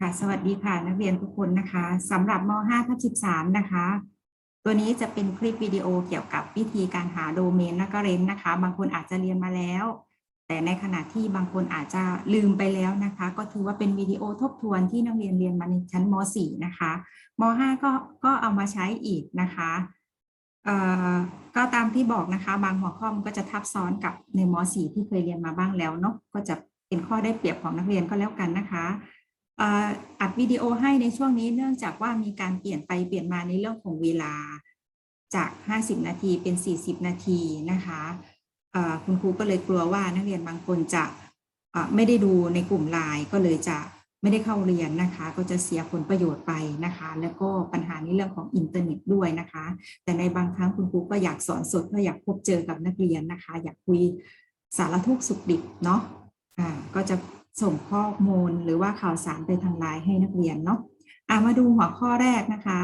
ค่ะ สวัสดีค่ะ นักเรียนทุกคนนะคะสำหรับม .5 ทับ13 นะคะ ตัวนี้จะเป็นคลิปวิดีโอเกี่ยวกับวิธีการหาโดเมนและก็เรนนะคะ บางคนอาจจะเรียนมาแล้ว แต่ในขณะที่บางคนอาจจะลืมไปแล้วนะคะ ก็ถือว่าเป็นวิดีโอทบทวนที่นักเรียนเรียนมาในชั้นม .4 นะคะม .5 ก็ก็เอามาใช้อีกนะคะเอ่อก็ตามที่บอกนะคะ บางหัวข้อมันก็จะทับซ้อนกับในม .4 ที่เคยเรียนมาบ้างแล้วเนาะก็จะเป็นข้อได้เปรียบของนักเรียนก็แล้วกันนะคะ อัดวิดีโอให้ในช่วงนี้เนื่องจากว่ามีการเปลี่ยนไปเปลี่ยนมาในเรื่องของเวลาจาก 50 นาทีเป็น 40 นาทีนะคะคุณครูก็เลยกลัวว่านักเรียนบางคนจะไม่ได้ดูในกลุ่มไลน์ก็เลยจะไม่ได้เข้าเรียนนะคะ ก็จะเสียผลประโยชน์ไปนะคะ แล้วก็ปัญหาในเรื่องของอินเทอร์เน็ตด้วยนะคะ แต่ในบางครั้งคุณครูก็อยากสอนสดก็อยากพบเจอกับนักเรียนนะคะ อยากคุยสารทุกข์สุขดิบเนาะอ่าก็จะ ส่งข้อมูลหรือว่าข่าวสารไปทางไลน์ให้นักเรียนเนาะอ่ามาดูหัวข้อแรกนะคะ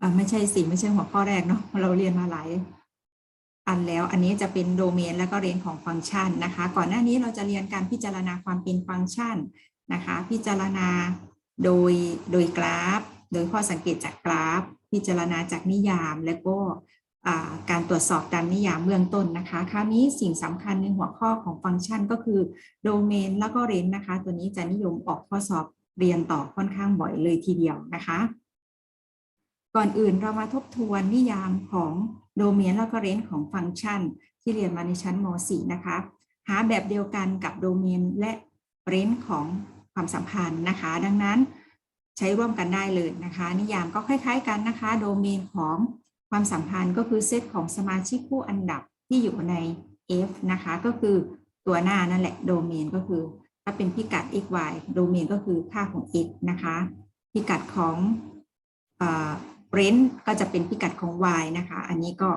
อ่าไม่ใช่สิไม่ใช่หัวข้อแรกเนาะเราเรียนมาหลายอันแล้วอันนี้จะเป็นโดเมนแล้วก็เรียนของฟังก์ชันนะคะ ก่อนหน้านี้เราจะเรียนการพิจารณาความเป็นฟังก์ชันนะคะ พิจารณาโดยโดยกราฟ โดยข้อสังเกตจากกราฟ พิจารณาจากนิยามและก็ การตรวจสอบตามนิยามเบื้องต้นนะคะ คราวนี้สิ่งสำคัญในหัวข้อของฟังก์ชันก็คือโดเมนแล้วก็เรนนะคะ ตัวนี้จะนิยมออกข้อสอบเรียนต่อค่อนข้างบ่อยเลยทีเดียวนะคะ ก่อนอื่นเรามาทบทวนนิยามของโดเมนแล้วก็เรนของฟังก์ชัน ที่เรียนมาในชั้นม .4 นะคะ หาแบบเดียวกันกับโดเมนและเรนของความสัมพันธ์นะคะ ดังนั้นใช้ร่วมกันได้เลยนะคะ นิยามก็คล้าย ๆ กันนะคะ โดเมนของ ความสัมพันธ์ก็คือเซตของสมาชิกคู่อันดับที่อยู่ใน F นะคะ ก็คือตัวหน้านั่นแหละโดเมนก็คือ ถ้าเป็นพิกัด x y โดเมนก็คือค่าของ x นะคะ พิกัดของเรนก็จะเป็นพิกัดของ y นะคะ อันนี้ก็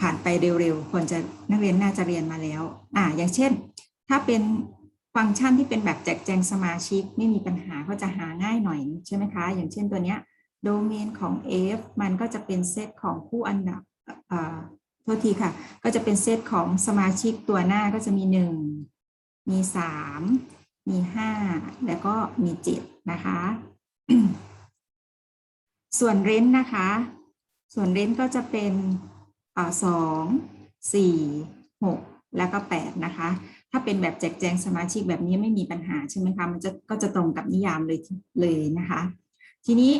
ผ่านไปเร็วๆ ควรจะนักเรียนน่าจะเรียนมาแล้วอ่าอย่างเช่น ถ้าเป็นฟังก์ชันที่เป็นแบบแจกแจงสมาชิกไม่มีปัญหาก็จะหาง่ายหน่อยใช่ไหมคะ อย่างเช่นตัวเนี้ย โดเมนของ f มันก็จะเป็นเซตของคู่อันดับโทษทีค่ะ ก็จะเป็นเซตของสมาชิกตัวหน้าก็จะมีหนึ่งมีสามมีห้าแล้วก็มีเจ็ดนะคะ ส่วนเรนนะคะ ส่วนเรนก็จะเป็นอสองสี่หกแล้วก็แปดนะคะ ถ้าเป็นแบบแจกแจงสมาชิกแบบนี้ไม่มีปัญหาใช่ไหมคะ มันจะก็จะตรงกับนิยามเลยเลยนะคะ ทีนี้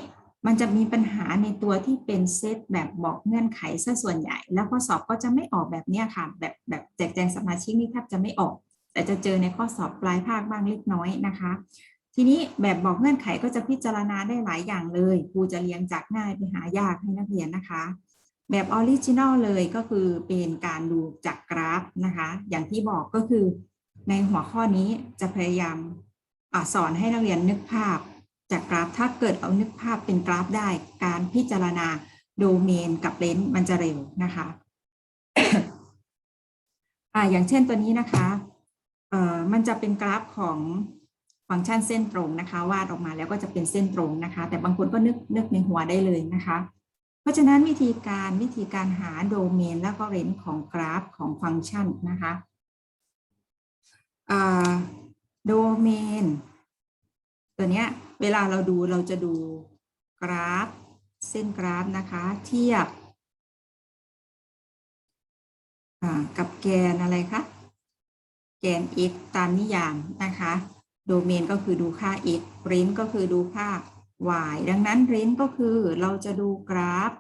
มันจะมีปัญหาในตัวที่เป็นเซตแบบบอกเงื่อนไขซะส่วนใหญ่ แล้วข้อสอบก็จะไม่ออกแบบเนี้ค่ะ แบบแบบแจกแจงสมาชิกนี่แทบจะไม่ออก แต่จะเจอในข้อสอบปลายภาคบ้างเล็กน้อยนะคะ ทีนี้แบบบอกเงื่อนไขก็จะพิจารณาได้หลายอย่างเลยครูจะเรียงจากง่ายไปหายากให้นักเรียนนะคะแบบออริจินอลเลยก็คือเป็นการดูจากกราฟนะคะ อย่างที่บอกก็คือในหัวข้อนี้จะพยายามอสอนให้นักเรียนนึกภาพ จากกราฟถ้าเกิดเอานึกภาพเป็นกราฟได้การพิจารณาโดเมนกับเลนส์มันจะเร็วนะคะอ่าอย่างเช่นตัวนี้นะคะเอ่อมันจะเป็นกราฟของฟังก์ชันเส้นตรงนะคะ วาดออกมาแล้วก็จะเป็นเส้นตรงนะคะ แต่บางคนก็นึกนึกในหัวได้เลยนะคะ เพราะฉะนั้นวิธีการวิธีการหาโดเมนแล้วก็เรนของกราฟของฟังก์ชันนะคะโดเมน ตัวเนี้ยเวลาเราดูเราจะดูกราฟ เส้นกราฟนะคะ เทียบกับแกนอะไรคะแกน x ตามนิยามนะคะ โดเมนก็คือดูค่า x เรนก็คือดูค่า y ดังนั้นเรนก็คือเราจะดูกราฟ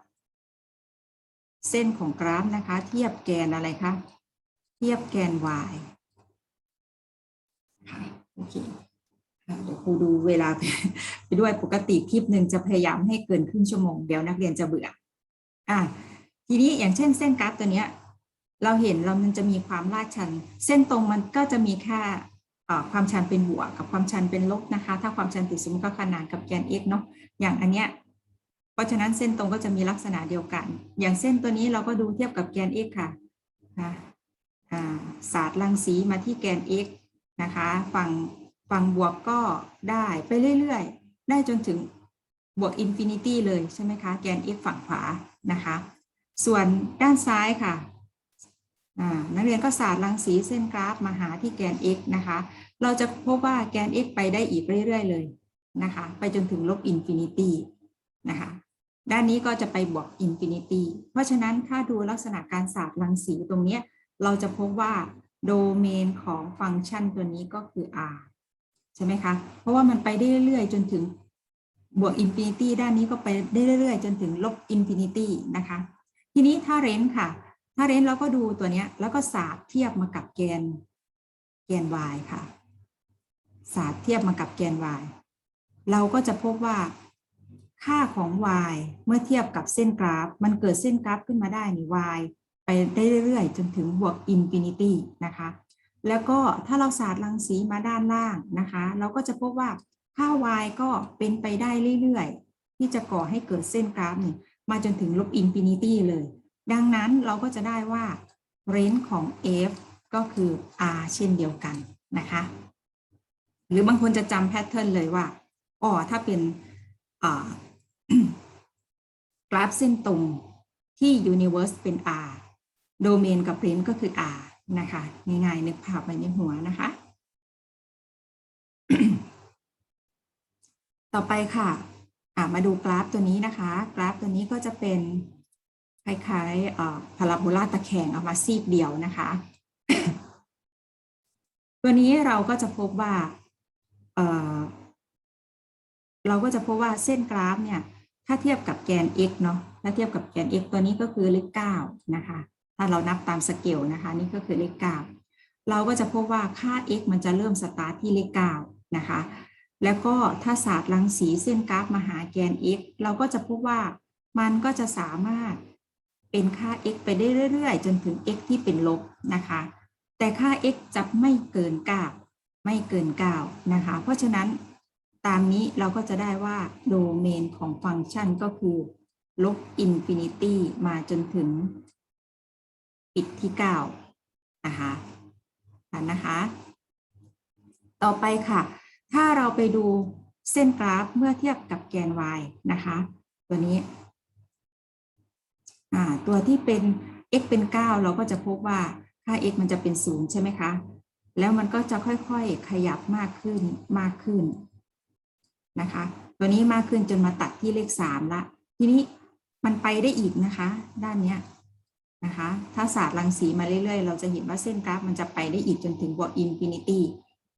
เส้นของกราฟนะคะ เทียบแกนอะไรคะ เทียบแกน y ค่ะโอเค เดี๋ยวครูดูเวลาไปด้วยปกติคลิปหนึ่งจะพยายามให้เกินครึ่งชั่วโมงเดี๋ยวนักเรียนจะเบื่ออะทีนี้อย่างเช่นเส้นกราฟตัวเนี้ยเราเห็นเรามันจะมีความลาดชัน เส้นตรงมันก็จะมีแค่ความชันเป็นบวกกับความชันเป็นลบนะคะ ถ้าความชันติดศูนย์ก็ขนานกับแกน x เนาะอย่างอันเนี้ยเพราะฉะนั้นเส้นตรงก็จะมีลักษณะเดียวกัน อย่างเส้นตัวนี้เราก็ดูเทียบกับแกน x ค่ะนะศาสตร์รังสีมาที่แกน x นะคะ ฝั่ง ฝั่งบวกก็ได้ไปเรื่อยๆ ได้จนถึงบวกอินฟินิตี้เลยใช่ไหมคะ แกน x ฝั่งขวานะคะ ส่วนด้านซ้ายค่ะนักเรียนก็ศาสตร์รังสีเส้นกราฟมาหาที่แกน x นะคะ เราจะพบว่าแกน x ไปได้อีกเรื่อยๆ เลยนะคะ ไปจนถึงลบอินฟินิตี้นะคะด้านนี้ก็จะไปบวกอินฟินิตี้ เพราะฉะนั้นถ้าดูลักษณะการศาสตร์รังสีตรงนี้ เราจะพบว่าโดเมนของฟังก์ชันตัวนี้ก็คือ r ใช่ไหมคะ เพราะว่ามันไปได้เรื่อยๆ จนถึงบวกอินฟินิตี้ด้านนี้ก็ไปได้เรื่อยๆ จนถึงลบอินฟินิตี้นะคะ ทีนี้ถ้าเรนจ์ค่ะ ถ้าเรนจ์เราก็ดูตัวเนี้ย แล้วก็ศาสตร์เทียบมากับแกนแกน y ค่ะศาสตร์เทียบมากับแกน y เราก็จะพบว่าค่าของ y เมื่อเทียบกับเส้นกราฟ มันเกิดเส้นกราฟขึ้นมาได้นี่ y ไปได้เรื่อยๆ จนถึงบวกอินฟินิตี้นะคะ แล้วก็ถ้าเราศาสตร์รังสีมาด้านล่างนะคะ เราก็จะพบว่าค่า y ก็เป็นไปได้เรื่อยๆ ที่จะก่อให้เกิดเส้นกราฟนี่มาจนถึงลบอินฟินิตี้เลย ดังนั้นเราก็จะได้ว่าเรนจ์ของ f ก็คือ r เช่นเดียวกันนะคะ หรือบางคนจะจำแพทเทิร์นเลยว่าอ๋อถ้าเป็นกราฟเส้นตรงที่ universe เป็น r โดเมนกับเรนจ์ก็คือ r นะคะง่ายๆนึกภาพไปในหัวนะคะ ต่อไปค่ะะมาดูกราฟตัวนี้นะคะ กราฟตัวนี้ก็จะเป็นคล้ายๆพาราโบลาตะแคงเอามาซีกเดียวนะคะ ตัวนี้เราก็จะพบว่าเเราก็จะพบว่าเส้นกราฟเนี่ย ถ้าเทียบกับแกน x เนาะถ้าเทียบกับแกน x ตัวนี้ก็คือเลข9นะคะ ถ้าเรานับตามสเกลนะคะ นี่ก็คือเลข9เราก็จะพบว่าค่า x มันจะเริ่มสตาร์ทที่เลข9นะคะ แล้วก็ถ้าศาสตร์รังสีเส้นกราฟมาหาแกน x เราก็จะพบว่ามันก็จะสามารถเป็นค่า x ไปได้เรื่อยๆ จนถึง x ที่เป็นลบนะคะ แต่ค่า x จะไม่เกิน9ไม่เกิน9นะคะ เพราะฉะนั้นตามนี้เราก็จะได้ว่าโดเมนของฟังก์ชันก็คือลบอินฟินิตี้มาจนถึง ปิดที่9นะคะนะคะ ต่อไปค่ะ ถ้าเราไปดูเส้นกราฟเมื่อเทียบกับแกน y นะคะ ตัวนี้ ตัวที่เป็น x เป็น 9 เราก็จะพบว่าค่า x มันจะเป็น 0 ใช่ไหมคะ แล้วมันก็จะค่อยๆ ขยับมากขึ้นมากขึ้นนะคะ ตัวนี้มากขึ้นจนมาตัดที่เลข 3 ละ ทีนี้มันไปได้อีกนะคะ ด้านเนี้ย นะคะถ้าศาสตร์รังสีมาเรื่อยๆ เราจะเห็นว่าเส้นกราฟมันจะไปได้อีกจนถึงบวกอินฟินิตี้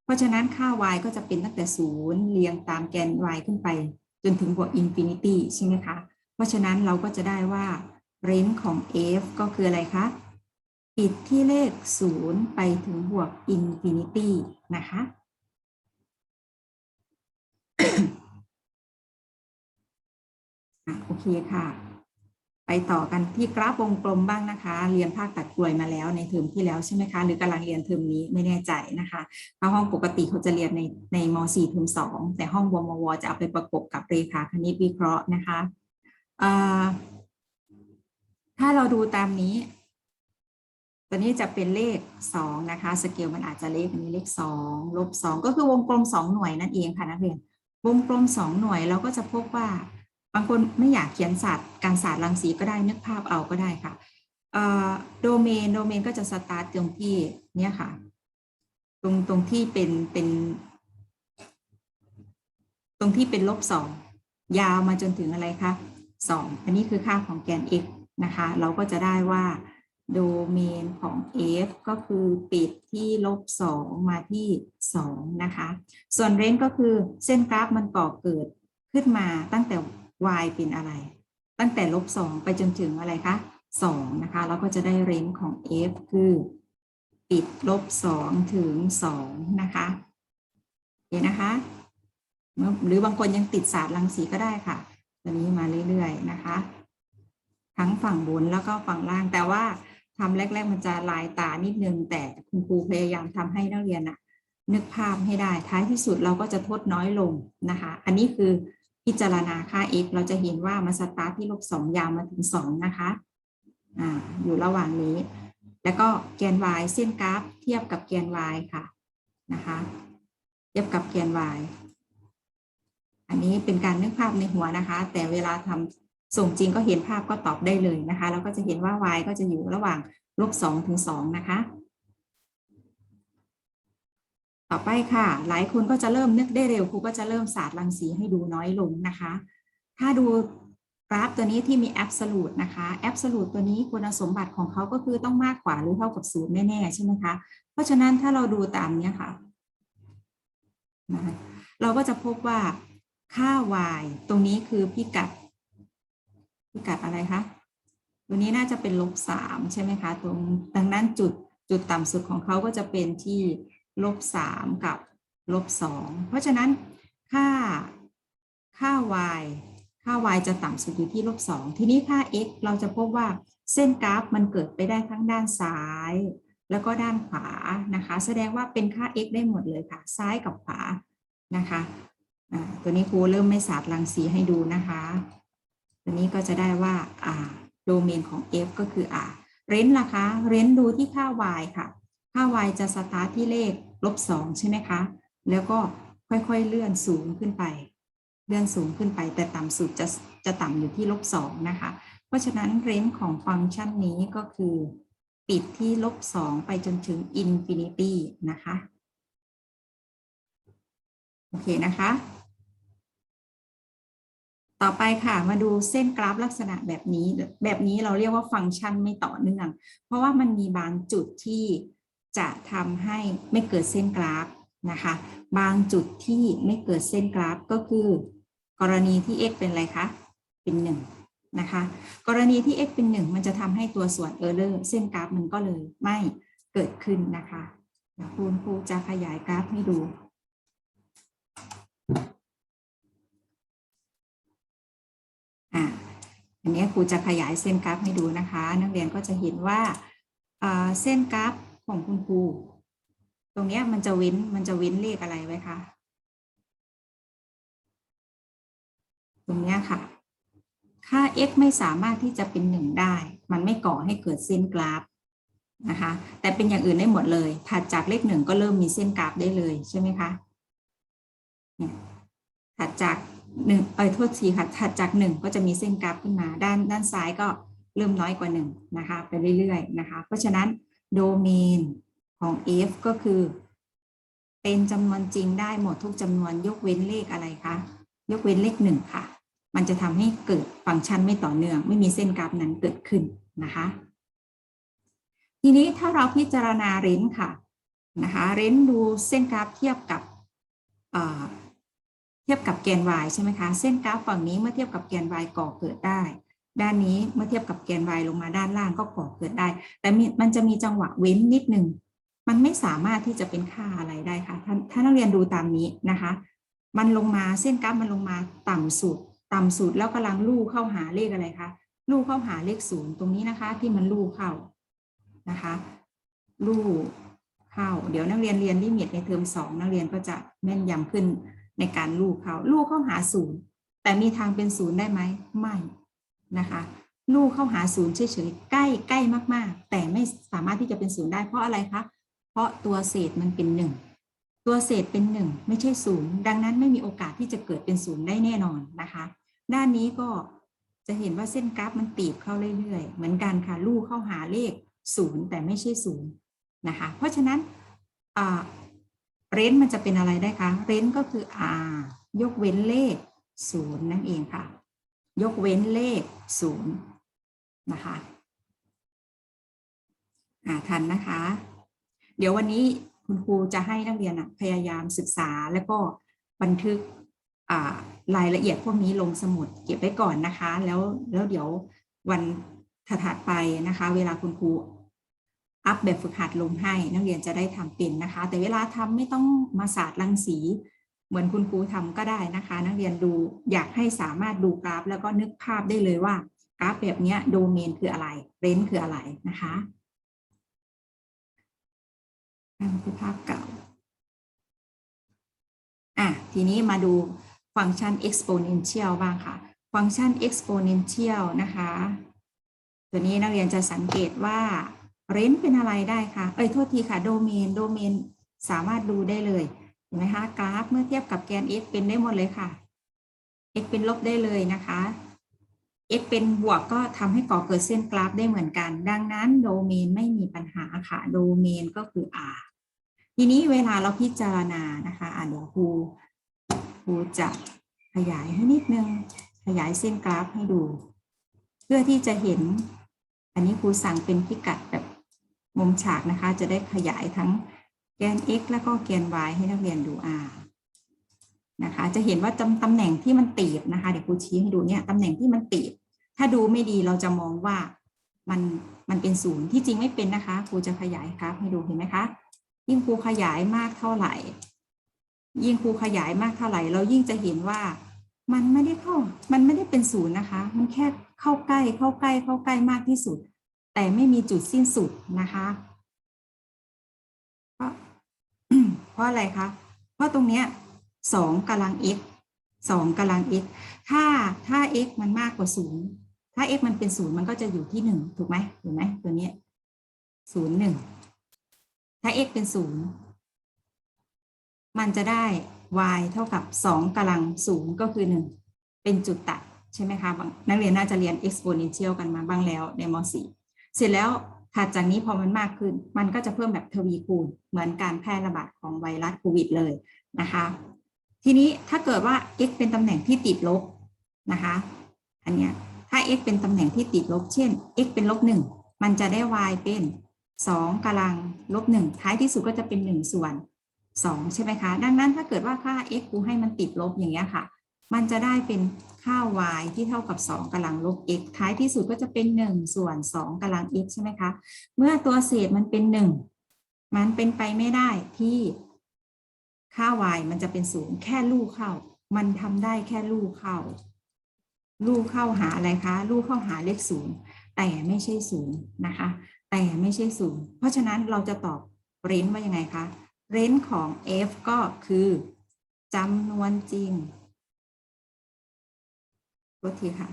เพราะฉะนั้นค่า y ก็จะเป็นตั้งแต่0เรียงตามแกน y ขึ้นไป จนถึงบวกอินฟินิตี้ใช่ไหมคะ เพราะฉะนั้นเราก็จะได้ว่าเรนจ์ของ f ก็คืออะไรคะ ปิดที่เลข 0 ไปถึงบวกอินฟินิตี้นะคะ โอเคค่ะ ไปต่อกันที่กราฟวงกลมบ้างนะคะ เรียนภาคตัดกลวยมาแล้วในเทอมที่แล้วใช่ไหมคะ หรือกำลังเรียนเทอมนี้ไม่แน่ใจนะคะถ้าห้องปกติเขาจะเรียนในในม .4 เทอม2 แต่ห้องวมวจะเอาไปประกบกับเรขาคณิตวิเคราะห์นะคะถ้าเราดูตามนี้ ตัวนี้จะเป็นเลขสองนะคะ สเกลมันอาจจะเลขอันนี้เลขสองลบสองก็คือวงกลมสองหน่วยนั่นเองค่ะนักเรียน วงกลมสองหน่วยเราก็จะพบว่า บางคนไม่อยากเขียนศาสตร์การศาสตร์รังสีก็ได้นึกภาพเอาก็ได้ค่ะโดเมนโดเมนก็จะสตาร์ทตรงที่เนี่ยค่ะ ตรงตรงที่เป็นเป็น ตรงที่เป็นลบสองยาวมาจนถึงอะไรคะสองอันนี้คือค่าของแกน x นะคะ เราก็จะได้ว่าโดเมนของ f ก็คือปิดที่ลบสองมาที่สองนะคะ ส่วนเรนก็คือเส้นกราฟมันก่อเกิดขึ้นมาตั้งแต่ y เป็นอะไร ตั้งแต่ลบสองไปจนถึงอะไรคะสองนะคะเราก็จะได้เรนจ์ของ f คือปิดลบสองถึงสองนะคะเห็นนะคะ หรือบางคนยังติดศาสตร์รังสีก็ได้ค่ะตัวนี้มาเรื่อยๆนะคะ ทั้งฝั่งบนแล้วก็ฝั่งล่างแต่ว่าทำแรก ๆ มันจะลายตานิดนึง แต่คุณครูพยายามทำให้นักเรียนนะนึกภาพให้ได้ท้ายที่สุดเราก็จะทดน้อยลงนะคะ อันนี้คือ พิจารณาค่า x เราจะเห็นว่ามันสตาร์ทที่ลบสองยาวมาถึงสองนะคะอ่าอยู่ระหว่างนี้ แล้วก็แกน y เส้นกราฟเทียบกับแกน y ค่ะนะคะเทียบกับแกน y อันนี้เป็นการนึกภาพในหัวนะคะ แต่เวลาทำส่งจริงก็เห็นภาพก็ตอบได้เลยนะคะ แล้วก็จะเห็นว่า y ก็จะอยู่ระหว่างลบสองถึงสองนะคะ ต่อไปค่ะ หลายคนก็จะเริ่มนึกได้เร็วครูก็จะเริ่มศาสตร์รังสีให้ดูน้อยลงนะคะ ถ้าดูกราฟตัวนี้ที่มี absolute นะคะ absolute ตัวนี้คุณสมบัติของเขาก็คือต้องมากกว่าหรือเท่ากับศูนย์แน่ๆใช่ไหมคะ เพราะฉะนั้นถ้าเราดูตามเนี้ยค่ะนะคะเราก็จะพบว่าค่า y ตรงนี้คือพิกัด พิกัดอะไรคะตัวนี้น่าจะเป็นลบสามใช่ไหมคะ ตรงดังนั้นจุดจุดต่ำสุดของเขาก็จะเป็นที่ ลบสามกับลบสองเพราะฉะนั้นค่าค่า y ค่า y จะต่ำสุดอยู่ที่ลบสองทีนี้ค่า x เราจะพบว่าเส้นกราฟมันเกิดไปได้ทั้งด้านซ้าย แล้วก็ด้านขวานะคะ แสดงว่าเป็นค่า x ได้หมดเลยค่ะ ซ้ายกับขวานะคะตัวนี้ครูเริ่มไม่ศาสตร์รังสีให้ดูนะคะ ตัวนี้ก็จะได้ว่าโดเมนของ f ก็คืออ่าเรนล่ะคะ เรนดูที่ค่า y ค่ะ ค่า y จะสตาร์ทที่เลข ลบสองใช่ไหมคะ แล้วก็ค่อยๆเลื่อนสูงขึ้นไป เลื่อนสูงขึ้นไป แต่ต่ำสุดจะจะต่ำอยู่ที่ลบสองนะคะ เพราะฉะนั้นเรนจ์ของฟังก์ชันนี้ก็คือ ปิดที่ลบสองไปจนถึงอินฟินิตี้นะคะ โอเคนะคะ ต่อไปค่ะมาดูเส้นกราฟลักษณะแบบนี้ แบบนี้เราเรียกว่าฟังก์ชันไม่ต่อเนื่อง เพราะว่ามันมีบางจุดที่ จะทำให้ไม่เกิดเส้นกราฟนะคะ บางจุดที่ไม่เกิดเส้นกราฟก็คือ กรณีที่ x เป็นอะไรคะ เป็นหนึ่งนะคะ กรณีที่ x เป็นหนึ่งมันจะทำให้ตัวส่วน error เส้นกราฟมันก็เลยไม่เกิดขึ้นนะคะเดี๋ยวคุณครูจะขยายกราฟให้ดูอันนี้ครูจะขยายเส้นกราฟให้ดูนะคะ นักเรียนก็จะเห็นว่าเส้นกราฟ ของคุณครู ตรงเนี้ยมันจะเว้นมันจะเว้นเลขอะไรไว้คะ ตรงเนี้ยค่ะ ค่า x ไม่สามารถที่จะเป็นหนึ่งได้ มันไม่ก่อให้เกิดเส้นกราฟนะคะ แต่เป็นอย่างอื่นได้หมดเลย ถัดจากเลขหนึ่งก็เริ่มมีเส้นกราฟได้เลยใช่ไหมคะถัดจากหนึ่งเอ้ยโทษทีค่ะ ถัดจากหนึ่งก็จะมีเส้นกราฟขึ้นมา ด้านด้านซ้ายก็เริ่มน้อยกว่าหนึ่งนะคะ ไปเรื่อยๆนะคะ เพราะฉะนั้น โดเมนของ f ก็คือ เป็นจำนวนจริงได้หมดทุกจำนวนยกเว้นเลขอะไรคะ ยกเว้นเลขหนึ่งค่ะ มันจะทำให้เกิดฟังก์ชันไม่ต่อเนื่อง ไม่มีเส้นกราฟนั้นเกิดขึ้นนะคะ ทีนี้ถ้าเราพิจารณาเรนจ์ค่ะนะคะ เรนจ์ดูเส้นกราฟเทียบกับเอ่อเทียบกับแกน y ใช่ไหมคะ เส้นกราฟฝั่งนี้เมื่อเทียบกับแกน y ก่อเกิดได้ ด้านนี้เมื่อเทียบกับแกน y ลงมาด้านล่างก็ก่อเกิดได้ แต่มันจะมีจังหวะเว้นนิดหนึ่งมันไม่สามารถที่จะเป็นค่าอะไรได้ค่ะ ถ้าถ้านักเรียนดูตามนี้นะคะ มันลงมาเส้นกราฟมันลงมาต่ำสุด ต่ำสุดแล้วกำลังลู่เข้าหาเลขอะไรคะลู่เข้าหาเลขศูนย์ตรงนี้นะคะ ที่มันลู่เข้านะคะลู่เข้า เดี๋ยวนักเรียนเรียนลิมิตในเทอมสองนักเรียนก็จะแม่นยำขึ้นในการลู่เข้าลู่เข้าหาศูนย์แต่มีทางเป็นศูนย์ได้ไหมไม่ นะคะลู่เข้าหาศูนย์เฉยๆใกล้ใกล้มากๆ แต่ไม่สามารถที่จะเป็นศูนย์ได้เพราะอะไรคะเพราะตัวเศษมันเป็นหนึ่งตัวเศษเป็นหนึ่งไม่ใช่ศูนย์ดังนั้นไม่มีโอกาสที่จะเกิดเป็นศูนย์ได้แน่นอนนะคะ ด้านนี้ก็จะเห็นว่าเส้นกราฟมันตีบเข้าเรื่อยๆ เหมือนกันค่ะลู่เข้าหาเลขศูนย์แต่ไม่ใช่ศูนย์นะคะเพราะฉะนั้นเรนมันจะเป็นอะไรได้คะเรนก็คือ r ยกเว้นเลขศูนย์นั่นเองค่ะ ยกเว้นเลขศูนย์นะคะอ่าทันนะคะ เดี๋ยววันนี้คุณครูจะให้นักเรียนพยายามศึกษาแล้วก็บันทึกรายละเอียดพวกนี้ลงสมุดเก็บไว้ก่อนนะคะ แล้วแล้วเดี๋ยววันถัดไปนะคะ เวลาคุณครูอัพแบบฝึกหัดลงให้ นักเรียนจะได้ทำเป็นนะคะ แต่เวลาทำไม่ต้องมาศาสตร์รังสี เหมือนคุณครูทำก็ได้นะคะ นักเรียนดูอยากให้สามารถดูกราฟ แล้วก็นึกภาพได้เลยว่ากราฟแบบนี้โดเมนคืออะไรเรนคืออะไรนะคะนั่นคือภาพเก่าอะทีนี้มาดูฟังก์ชัน exponential บ้างค่ะ ฟังก์ชัน exponential นะคะ ตัวนี้นักเรียนจะสังเกตว่าเรนเป็นอะไรได้คะเอ้ยโทษทีค่ะโดเมนโดเมนสามารถดูได้เลย เห็นไหมคะกราฟเมื่อเทียบกับแกน x เป็นได้หมดเลยค่ะ x เป็นลบได้เลยนะคะ x เป็นบวกก็ทำให้ก่อเกิดเส้นกราฟได้เหมือนกัน ดังนั้นโดเมนไม่มีปัญหาค่ะ โดเมนก็คือ r ทีนี้เวลาเราพิจารณานะคะอะเดี๋ยวครูครูจะขยายให้นิดนึง ขยายเส้นกราฟให้ดู เพื่อที่จะเห็น อันนี้ครูสั่งเป็นพิกัดแบบมุมฉากนะคะ จะได้ขยายทั้ง แกน x แล้วก็แกน y ให้นักเรียนดู r นะคะ จะเห็นว่าตำตำแหน่งที่มันตีบนะคะ เดี๋ยวครูชี้ให้ดูเนี่ยตำแหน่งที่มันตีบ ถ้าดูไม่ดีเราจะมองว่ามันมันเป็นศูนย์ที่จริงไม่เป็นนะคะครูจะขยายกราฟให้ดูเห็นไหมคะ ยิ่งครูขยายมากเท่าไหร่ ยิ่งครูขยายมากเท่าไหร่ เรายิ่งจะเห็นว่ามันไม่ได้เข้า มันไม่ได้เป็นศูนย์นะคะ มันแค่เข้าใกล้เข้าใกล้เข้าใกล้มากที่สุด แต่ไม่มีจุดสิ้นสุดนะคะ เพราะอะไรคะ เพราะตรงเนี้ยสองกำลัง x สองกำลัง x ถ้าถ้า x มันมากกว่าศูนย์ถ้า x มันเป็นศูนย์มันก็จะอยู่ที่หนึ่งถูกไหมถูกไหมตัวเนี้ยศูนย์หนึ่งถ้า x เป็นศูนย์มันจะได้ y เท่ากับสองกำลังศูนย์ก็คือหนึ่งเป็นจุดตัดใช่ไหมคะนักเรียนน่าจะเรียน exponential กันมาบ้างแล้วในม .4 เสร็จแล้ว ถัดจากนี้พอมันมากขึ้น มันก็จะเพิ่มแบบทวีคูณ เหมือนการแพร่ระบาดของไวรัสโควิดเลยนะคะ ทีนี้ถ้าเกิดว่า x เป็นตำแหน่งที่ติดลบนะคะ อันเนี้ยถ้า x เป็นตำแหน่งที่ติดลบ เช่น x เป็นลบหนึ่งมันจะได้ y เป็นสองกำลังลบหนึ่งท้ายที่สุดก็จะเป็นหนึ่งส่วนสองใช่ไหมคะ ดังนั้นถ้าเกิดว่าค่า x กูให้มันติดลบอย่างเงี้ยค่ะ มันจะได้เป็นค่า y ที่เท่ากับ 2กำลังลบ x ท้ายที่สุดก็จะเป็น 1 ส่วน 2กำลัง x ใช่ไหมคะ เมื่อตัวเศษมันเป็น 1 มันเป็นไปไม่ได้ที่ค่า y มันจะเป็นศูนย์แค่ลูกเข้า มันทำได้แค่ลูกเข้า ลูกเข้าหาอะไรคะ ลูกเข้าหาเลขศูนย์แต่ไม่ใช่ศูนย์นะคะ แต่ไม่ใช่ศูนย์เพราะฉะนั้นเราจะตอบเรนว่ายังไงคะเรนของ f ก็คือจำนวนจริง โทษทีค่ะ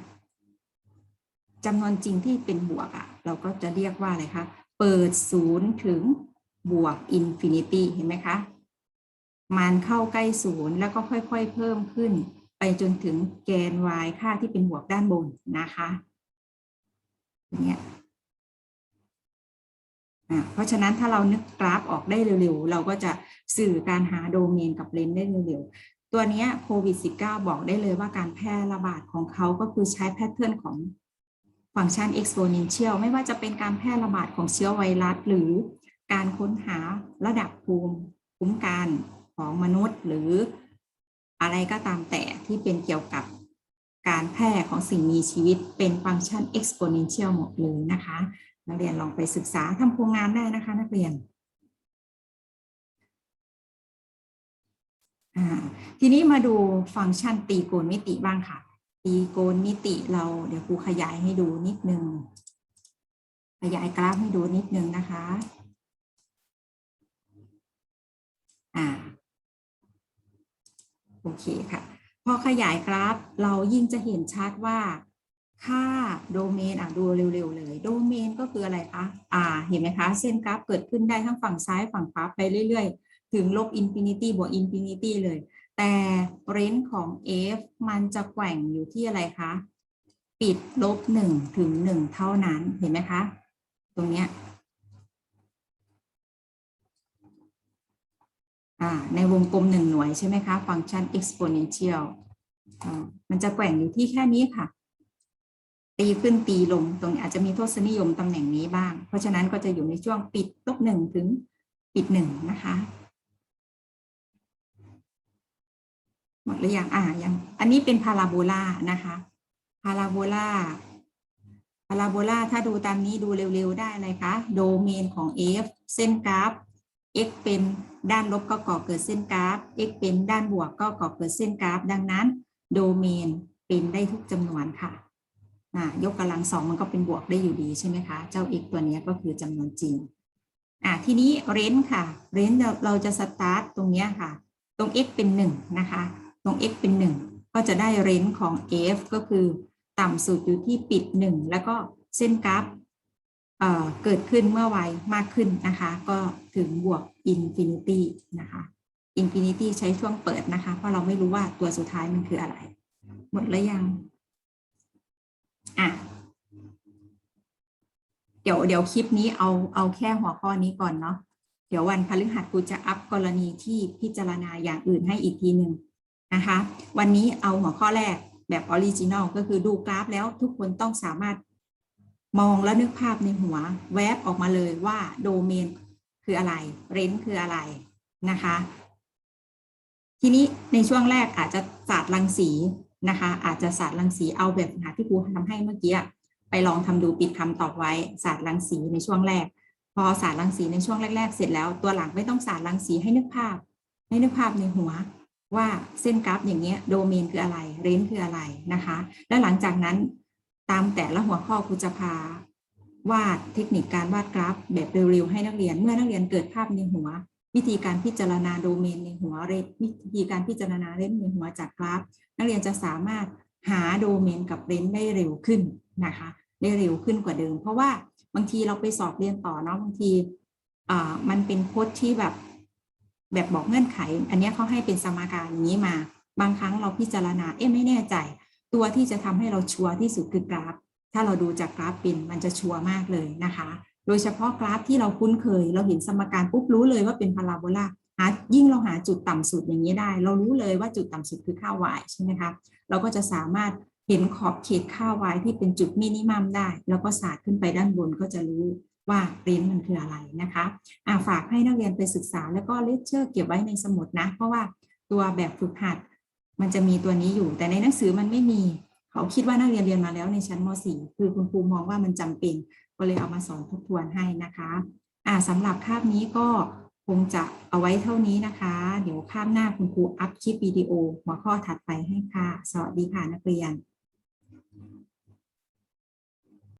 จำนวนจริงที่เป็นบวกอะ่ะ เราก็จะเรียกว่าอะไรคะเปิดศูนย์ถึงบวกอินฟินิตี้เห็นไหมคะ มันเข้าใกล้ศูนย์แล้วก็ค่อยๆเพิ่มขึ้น ไปจนถึงแกน y ค่าที่เป็นบวกด้านบนนะคะอย่างเงี้ยอ่าเพราะฉะนั้นถ้าเรานึกกราฟออกได้เร็วๆ เราก็จะสื่อการหาโดเมนกับเลนได้เร็ว ตัวนี้โควิด -19 บอกได้เลยว่าการแพร่ระบาดของเขาก็คือใช้แพทเทิร์นของฟังก์ชัน exponential ไม่ว่าจะเป็นการแพร่ระบาดของเชื้อไวรัส หรือการค้นหาระดับภูมิคุ้มกันของมนุษย์ หรืออะไรก็ตามแต่ที่เป็นเกี่ยวกับการแพร่ของสิ่งมีชีวิตเป็นฟังก์ชัน exponential หมดเลยนะคะ นักเรียนลองไปศึกษาทำโครงงานได้นะคะ นักเรียน ทีนี้มาดูฟังก์ชันตีโกณมิติบ้างค่ะ ตีโกณมิติเราเดี๋ยวครูขยายให้ดูนิดนึง ขยายกราฟให้ดูนิดนึงนะคะอ่าโอเคค่ะ พอขยายกราฟเรายิ่งจะเห็นชัดว่าค่าโดเมนอะดูเร็วๆเลย โดเมนก็คืออะไรคะอ่า เห็นไหมคะ เส้นกราฟเกิดขึ้นได้ทั้งฝั่งซ้ายฝั่งขวาไปเรื่อยๆ ถึงลบอินฟินิตี้บวกอินฟินิตี้เลย แต่เรนจ์ของ f มันจะแกว่งอยู่ที่อะไรคะ ปิดลบหนึ่งถึงหนึ่งเท่านั้นเห็นไหมคะ ตรงเนี้ยในวงกลมหนึ่งหน่วยใช่ไหมคะ ฟังก์ชัน exponential มันจะแกว่งอยู่ที่แค่นี้ค่ะ ตีขึ้นตีลง ตรงนี้อาจจะมีทศนิยมตำแหน่งนี้บ้าง เพราะฉะนั้นก็จะอยู่ในช่วงปิดลบหนึ่งถึงปิดหนึ่งนะคะ หมดหรือยังอ่ายังอันนี้เป็นพาราโบลานะคะพาราโบลาพาราโบลาถ้าดูตามนี้ดูเร็ว ๆ ได้เลยคะโดเมนของ f เส้นกราฟ x เป็นด้านลบก็ก่อเกิดเส้นกราฟ x เป็นด้านบวกก็ก่อเกิดเส้นกราฟ ดังนั้น โดเมนเป็นได้ทุกจำนวนค่ะอ่ายกกำลังสองมันก็เป็นบวกได้อยู่ดีใช่ไหมคะ เจ้า x ตัวนี้ก็คือจำนวนจริงอ่าทีนี้เรนค่ะ เรนเราจะสตาร์ทตรงนี้ค่ะ ตรง x เป็นหนึ่งนะคะ ตรง x เป็นหนึ่งก็จะได้เรนของ f ก็คือต่ำสุดอยู่ที่ปิดหนึ่งแล้วก็เส้นกราฟเเกิดขึ้นเมื่อวัยมากขึ้นนะคะ ก็ถึงบวกอินฟินิตี้นะคะอินฟินิตี้ใช้ช่วงเปิดนะคะ เพราะเราไม่รู้ว่าตัวสุดท้ายมันคืออะไร หมดแล้วยังอะเดี๋ยวเดี๋ยวคลิปนี้เอาเอาแค่หัวข้อนี้ก่อนเนาะเดี๋ยววันพฤหัสกูจะอัพกรณีที่พิจารณาอย่างอื่นให้อีกทีหนึ่ง นะคะ วันนี้เอาหัวข้อแรกแบบออริจินอลก็คือดูกราฟแล้วทุกคนต้องสามารถมองและนึกภาพในหัว แวบออกมาเลยว่าโดเมนคืออะไร เรนคืออะไรนะคะ ทีนี้ในช่วงแรกอาจจะศาสตร์รังสีนะคะ อาจจะศาสตร์รังสีเอาแบบหาที่ครูทำให้เมื่อกี้ไปลองทำดูปิดคำตอบไว้ศาสตร์รังสีในช่วงแรก พอศาสตร์รังสีในช่วงแรก ๆ เสร็จแล้วตัวหลังไม่ต้องศาสตร์รังสีให้นึกภาพ ให้นึกภาพในหัว ว่าเส้นกราฟอย่างเงี้ยโดเมนคืออะไรเรนคืออะไรนะคะ แล้วหลังจากนั้นตามแต่ละหัวข้อครูจะพาวาดเทคนิคการวาดกราฟ แบบเร็วๆให้นักเรียน เมื่อนักเรียนเกิดภาพในหัว วิธีการพิจารณาโดเมนในหัวเรนวิธีการพิจารณาเรนในหัวจากกราฟ นักเรียนจะสามารถหาโดเมนกับเรนได้เร็วขึ้นนะคะ ได้เร็วขึ้นกว่าเดิม เพราะว่าบางทีเราไปสอบเรียนต่อเนาะบางทีอ่ามันเป็นโค้ดที่แบบ แบบบอกเงื่อนไข อันนี้เขาให้เป็นสมการอย่างนี้มา บางครั้งเราพิจารณาเอ๊ะไม่แน่ใจ ตัวที่จะทำให้เราชัวร์ที่สุดคือกราฟ ถ้าเราดูจากกราฟเป็นมันจะชัวร์มากเลยนะคะ โดยเฉพาะกราฟที่เราคุ้นเคย เราเห็นสมการปุ๊บรู้เลยว่าเป็นพาราโบลาหายิ่งเราหาจุดต่ำสุดอย่างนี้ได้ เรารู้เลยว่าจุดต่ำสุดคือค่า y ใช่ไหมคะเราก็จะสามารถเห็นขอบเขตค่า y ที่เป็นจุดมินิมัมได้ แล้วก็ศาสาดขึ้นไปด้านบนก็จะรู้ ว่าเรนมันคืออะไรนะคะอ่าฝากให้นักเรียนไปศึกษาแล้วก็เลคเชอร์เก็บไว้ในสมุดนะ เพราะว่าตัวแบบฝึกหัด มันจะมีตัวนี้อยู่ แต่ในหนังสือมันไม่มี เขาคิดว่านักเรียนเรียนมาแล้วในชั้นม .4 คือคุณครูมองว่ามันจำเป็น ก็เลยเอามาสอนทบทวนให้นะคะอ่าสำหรับคาบนี้ก็คงจะเอาไว้เท่านี้นะคะ เดี๋ยวคาบหน้าคุณครูอัพคลิปวิดีโอหัวข้อถัดไปให้ค่ะ สวัสดีค่ะนักเรียน